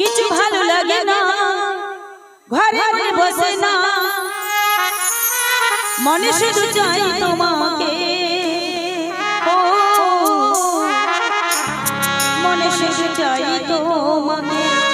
কিছু ভালো লাগে না ঘরে বসে না। মনে শুধু চাই তোমাকে। মনে শুধু চাই তোমাকে।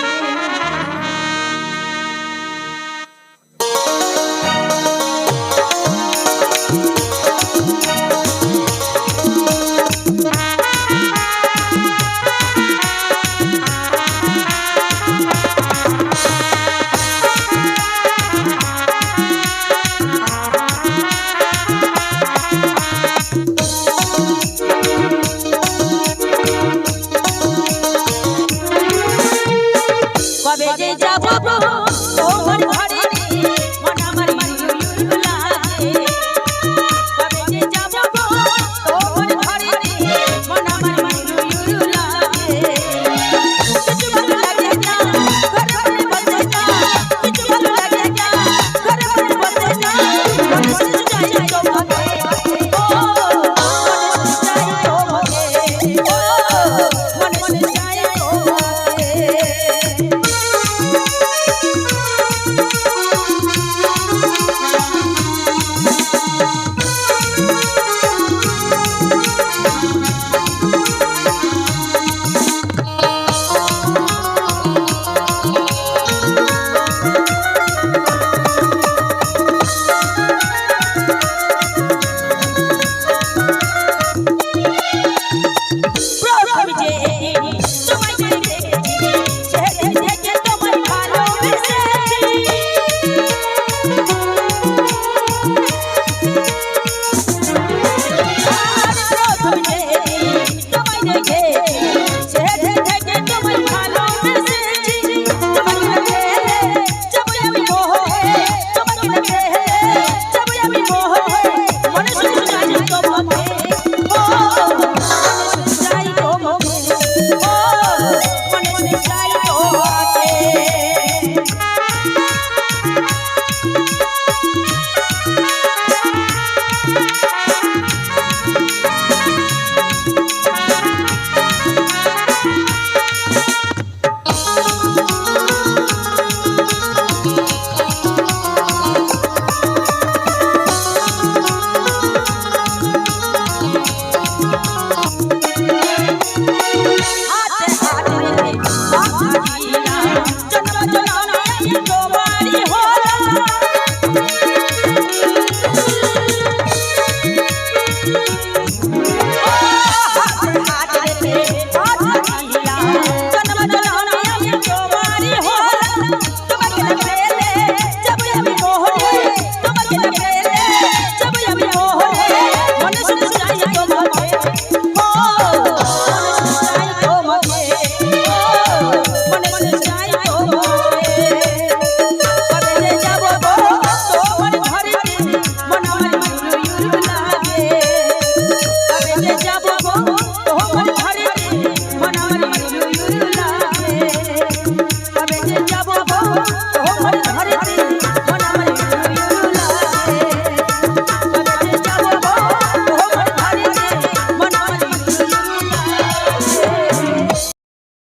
want to